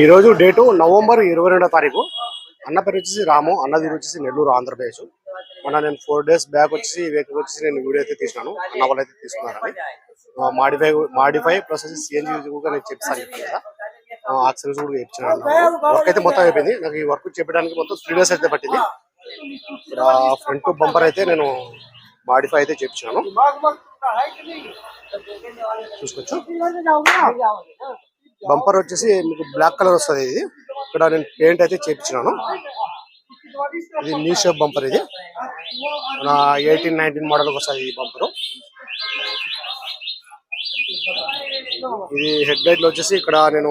ఈ రోజు date November ఇరవై రెండో తారీఖు. అన్న పేరు వచ్చేసి రాము అన్నది వచ్చేసి నెల్లూరు ఆంధ్రప్రదేశ్. మన నేను ఫోర్ డేస్ బ్యాక్ వచ్చేసి వెహికల్ వచ్చేసి నేను వీడియో అయితే తీసినాను. అన్న వాళ్ళు అయితే తీసుకున్నారని. మాడిఫై మాడిఫై ప్లస్ వచ్చి సిఎన్జి కూడా నేను చెప్తాను చెప్పాను కదా. ఆక్సిజన్ కూడా ఇచ్చాను వర్క్ అయితే మొత్తం అయిపోయింది. నాకు ఈ వర్క్ చెప్పడానికి మొత్తం త్రీ డేస్ అయితే పట్టింది. ఇక్కడ ఫ్రంట్ బంపర్ అయితే నేను మాడిఫై అయితే చెప్తున్నాను చూసుకోవచ్చు. బంపర్ వచ్చేసి మీకు బ్లాక్ కలర్ వస్తుంది ఇది. ఇక్కడ నేను పెయింట్ అయితే చేపించినాను. ఇది న్యూ షేప్ బంపర్ ఇది. మన ఎయిటీన్ నైన్టీన్ మోడల్ వస్తుంది ఈ బంపర్ ఇది హెడ్ లైట్లో వచ్చేసి ఇక్కడ నేను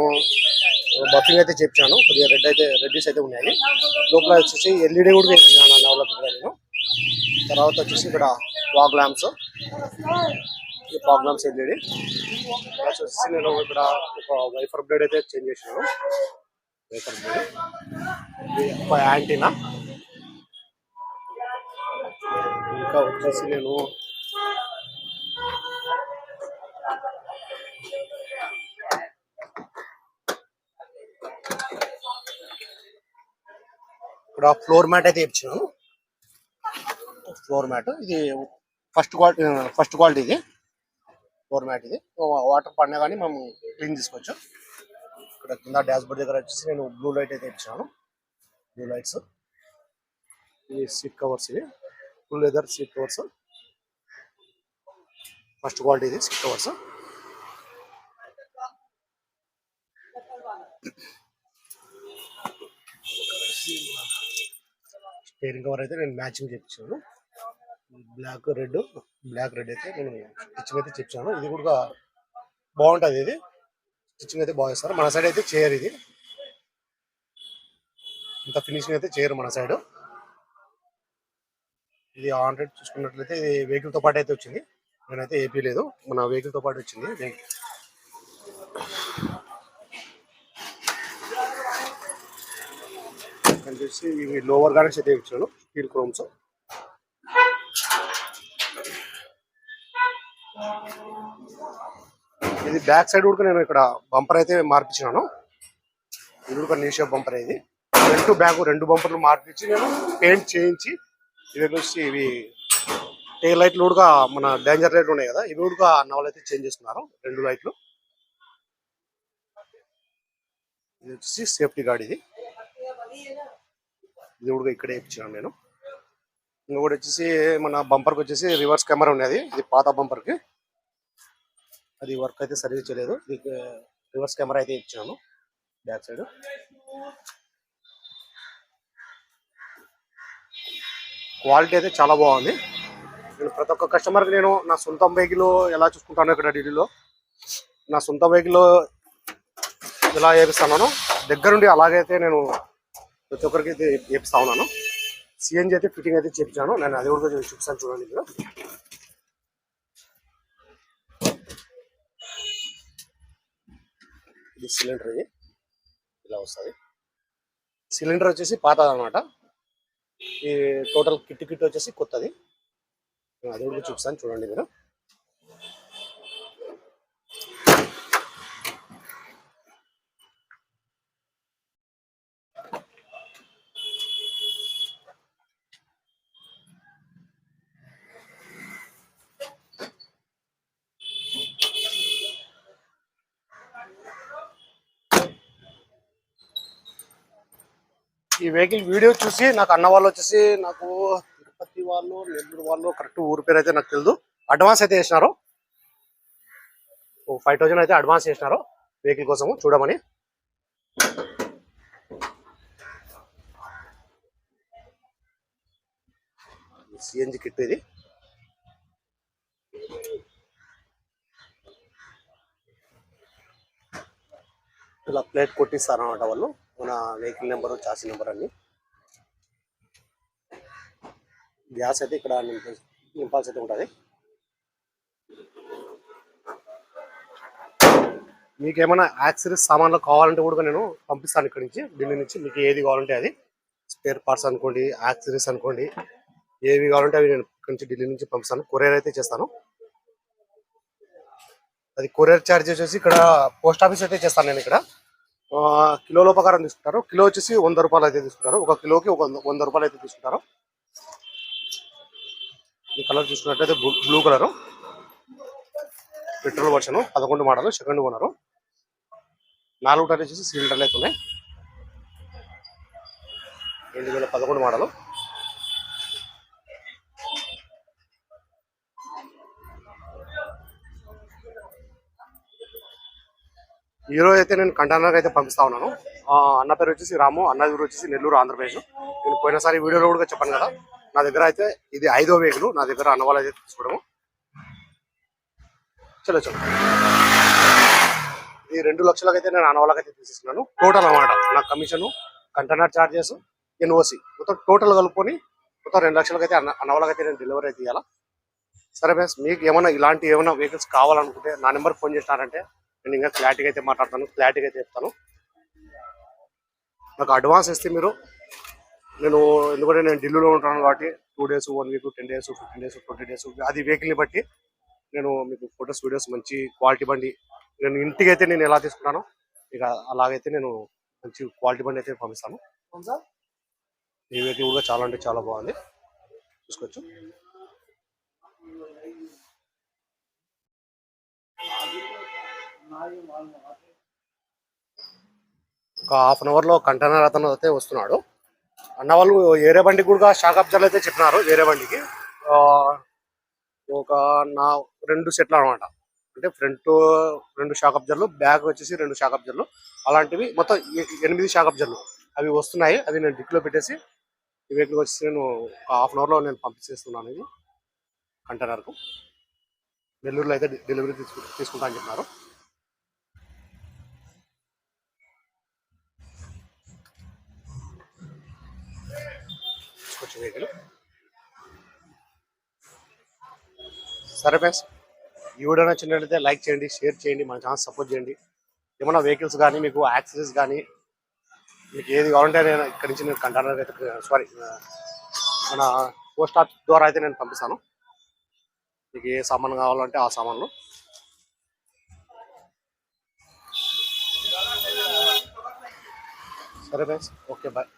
బఫింగ్ అయితే చేపించాను కొద్దిగా రెడ్ అయితే రెడ్డీస్ అయితే ఉన్నాయి. లోపల వచ్చేసి ఎల్ఈడి కూడా చేపించాను నా డెవలప్ నేను. తర్వాత వచ్చేసి ఇక్కడ ఫాగ్ ల్యాంప్స్ ఈ ఫాగ్ ల్యాంప్స్ ఎల్ఈడి వచ్చేసి నేను ఇక్కడ వైఫర్ బ్లేడ్ అయితే చేంజ్ చేసినాను వైఫర్ బ్లేడ్ యాంటీనా ఇంకా వచ్చేసి నేను ఇక్కడ ఫ్లోర్ మ్యాట్ అయితే ఇచ్చినాను ఫ్లోర్ మ్యాట్ ఇది ఫస్ట్ క్వాలిటీ ఫస్ట్ క్వాలిటీ ఇది. ఫ్లోర్ మ్యాట్ ఇది వాటర్ పడినా కానీ మనం క్లీన్ చేసుకోవచ్చు ఇక్కడ కింద డాష్ బోర్డ్ దగ్గర వచ్చేసి నేను బ్లూ లైట్ అయితే ఇచ్చాను. బ్లూ లైట్స్ ఇవి సీట్ కవర్స్ ఇవి. Full leather seat covers first quality ఇది సీట్ కవర్స్ స్టేరింగ్ కవర్ అయితే నేను మ్యాచింగ్ చేయించాను బ్లాక్ రెడ్ బ్లాక్ రెడ్ అయితే నేను స్టిచ్చింగ్ అయితే చెప్తాను ఇది కూడా బాగుంటుంది ఇది. స్టిచ్చింగ్ అయితే బాగా ఇస్తారు మన సైడ్ అయితే చేయరు ఇది. ఇంత ఫినిషింగ్ అయితే చేయరు మన సైడ్ ఇది ఆన్ రేట్ చూసుకున్నట్లయితే ఇది వెహికల్తో పాటు అయితే వచ్చింది. నేనైతే ఏపీ లేదు. మన వెహికల్తో పాటు వచ్చింది. వచ్చేసి ఇవి లోవర్ గార్డెన్స్ అయితే ఇచ్చాను స్టీల్ క్రోమ్స్ ఇది బ్యాక్ సైడ్ కూడా నేను ఇక్కడ బంపర్ అయితే మార్పించినాను. ఇది కూడా న్యూ షేప్ బంపర్ ఇది. రెండు బ్యాగ్ రెండు బంపర్లు మార్పించి నేను పెయింట్ చేయించి ఇవి వచ్చి ఇవి టే లైట్లు కూడా మన డేంజర్ లైట్లు ఉన్నాయి కదా ఇవి కూడా నవలు అయితే చేంజ్ చేస్తున్నారు రెండు లైట్లు. ఇది వచ్చేసి సేఫ్టీ గార్డ్ ఇది. ఇది కూడా ఇక్కడే ఇచ్చాను నేను. ఇంకొకటి వచ్చేసి మన బంపర్కి వచ్చేసి రివర్స్ కెమెరా ఉన్నది. ఇది పాత బంపర్కి అది వర్క్ అయితే సరిగ్గా చేయలేదు. దీనికి రివర్స్ కెమెరా అయితే ఇచ్చాను. బ్యాక్ సైడ్ క్వాలిటీ అయితే చాలా బాగుంది. నేను ప్రతి ఒక్క కస్టమర్కి నేను నా సొంత వెహికల్ ఎలా చూసుకుంటాను ఇక్కడ ఢిల్లీలో నా సొంత వెహికల్ ఎలా చేపిస్తాను దగ్గరుండి అలాగైతే నేను ప్రతి ఒక్కరికి అయితే చేపిస్తా ఉన్నాను. సిఎన్జి అయితే ఫిట్టింగ్ అయితే చేపించాను నేను అది కూడా కొంచెం చూపిస్తాను చూడండి మీరు. ఇది సిలిండర్ ఇది. ఇలా వస్తుంది. సిలిండర్ వచ్చేసి పాతది అనమాట ఈ టోటల్ కిట్ కిట్ వచ్చేసి కొత్తది. అది కూడా చూపిస్తాను చూడండి మీరు. ఈ వెహికల్ వీడియో చూసి నాకు అన్న వాళ్ళు వచ్చేసి నాకు తిరుపతి వాళ్ళు నెల్లూరు వాళ్ళు కరెక్ట్ ఊరి పేరు అయితే నాకు తెలియదు అడ్వాన్స్ అయితే వేసినారు. ఫైవ్ థౌజండ్ అయితే అడ్వాన్స్ చేసినారు వెహికల్ కోసము చూడమని. సిఎన్జి కిట్ ఇది. ఇలా ప్లేట్ కొట్టిస్తారు అనమాట వాళ్ళు. మన వెహికల్ నెంబర్ చాసీ నెంబర్ అన్ని. గ్యాస్ అయితే ఇక్కడ నింపాల్సి అయితే ఉంటుంది. మీకు ఏమైనా యాక్సరీస్ సామాన్లు కావాలంటే కూడా నేను పంపిస్తాను ఇక్కడ నుంచి ఢిల్లీ నుంచి. మీకు ఏది కావాలంటే అది. స్పేర్ పార్ట్స్ అనుకోండి యాక్సరీస్ అనుకోండి ఏవి కావాలంటే అవి నేను ఇక్కడ నుంచి ఢిల్లీ నుంచి పంపిస్తాను. కొరియర్ అయితే చేస్తాను. అది కొరియర్ ఛార్జ్ వచ్చేసి ఇక్కడ పోస్ట్ ఆఫీస్ అయితే చేస్తాను నేను ఇక్కడ. కిలోల ప్రకారం తీసుకుంటారు. కిలో వచ్చేసి వంద రూపాయలు అయితే తీసుకుంటారు. ఒక కిలోకి ఒక వంద- రూపాయలు అయితే తీసుకుంటారు. ఈ కలర్ చూసుకున్నట్లయితే బ్లూ కలర్. పెట్రోల్ వర్షన్ పదకొండు మోడల్ సెకండ్ ఓనరు. నాలుగు టైర్లు వచ్చేసి సిలిండర్లు అయితే ఉన్నాయి. రెండు వేల పదకొండు మోడలు. ఈరోజు అయితే నేను కంటైనర్ అయితే పంపిస్తా ఉన్నాను. అన్న పేరు వచ్చేసి రాము అన్న ఊరు వచ్చేసి నెల్లూరు ఆంధ్రప్రదేశ్. నేను పోయినసారి వీడియోలో కూడా చెప్పాను కదా నా దగ్గర అయితే ఇది ఐదో వెహికల్ నా దగ్గర అన్న వాళ్ళు అయితే తీసుకోవడము. చలో చలో. ఈ రెండు లక్షలకైతే అయితే నేను అన్న వాళ్ళకైతే తీసేస్తున్నాను. టోటల్ అనమాట నా కమిషన్ కంటైనర్ చార్జెస్ ఎన్ఓసి మొత్తం టోటల్ కలుపుకొని మొత్తం రెండు లక్షలకైతే అన్న అన్న వాళ్ళకైతే నేను డెలివరీ అయితే ఇవ్వాలా సరే మేస్ మీకు ఏమైనా ఇలాంటి ఏమైనా వెహికల్స్ కావాలనుకుంటే నా నెంబర్ ఫోన్ చేసినారంటే నేను ఇంకా క్లారిటీగా అయితే మాట్లాడతాను క్లారిటీగా అయితే చెప్తాను. నాకు అడ్వాన్స్ ఇస్తే మీరు నేను ఎందుకంటే నేను ఢిల్లీలో ఉంటాను కాబట్టి two days one week ten days fifteen days twenty days అది వెహికల్ని బట్టి నేను మీకు ఫొటోస్ వీడియోస్ మంచి క్వాలిటీ బండి నేను ఇంటికి అయితే నేను ఎలా తీసుకుంటానో ఇక అలాగైతే నేను మంచి క్వాలిటీ బండి అయితే పంపిస్తాను. ఈ వెహికల్ కూడా చాలా అంటే చాలా బాగుంది. చూసుకోవచ్చు. ఒక హాఫ్ అన్ అవర్లో కంటైనర్ అతను అయితే వస్తున్నాడు. అన్న వాళ్ళు వేరే బండికి కూడా షాక్ అబ్జర్వ్ అయితే చెప్పినారు వేరే బండికి. ఒక నా రెండు సెట్లు అనమాట అంటే ఫ్రంట్ రెండు షాక్ అబ్జర్లు బ్యాక్ వచ్చేసి రెండు షాక్ అబ్జర్లు అలాంటివి మొత్తం ఎనిమిది షాక్ అబ్జర్లు అవి వస్తున్నాయి అవి నేను డిక్లో పెట్టేసి ఈ వెహికల్ వచ్చేసి నేను ఒక హాఫ్ అన్ అవర్లో నేను పంపించేస్తున్నాను ఇది. కంటైనర్కు నెల్లూరులో అయితే డెలివరీ తీసుకు తీసుకుంటా అని చెప్పినారు. తీసుకొచ్చిన సరే ఫ్రెండ్స్ ఈ వీడియో నచ్చినట్లయితే లైక్ చేయండి షేర్ చేయండి మన ఛానల్ సపోర్ట్ చేయండి. ఏమైనా వెహికల్స్ కానీ మీకు యాక్సెసరీస్ కానీ మీకు ఏది కావాలంటే నేను ఇక్కడి నుంచి నేను కంటైనర్ అయితే సారీ మన పోస్ట్ ఆఫీస్ ద్వారా అయితే నేను పంపిస్తాను. మీకు ఏ సామాన్ కావాలంటే ఆ సామాన్లు. సరే ఫ్రెండ్స్ ఓకే బాయ్.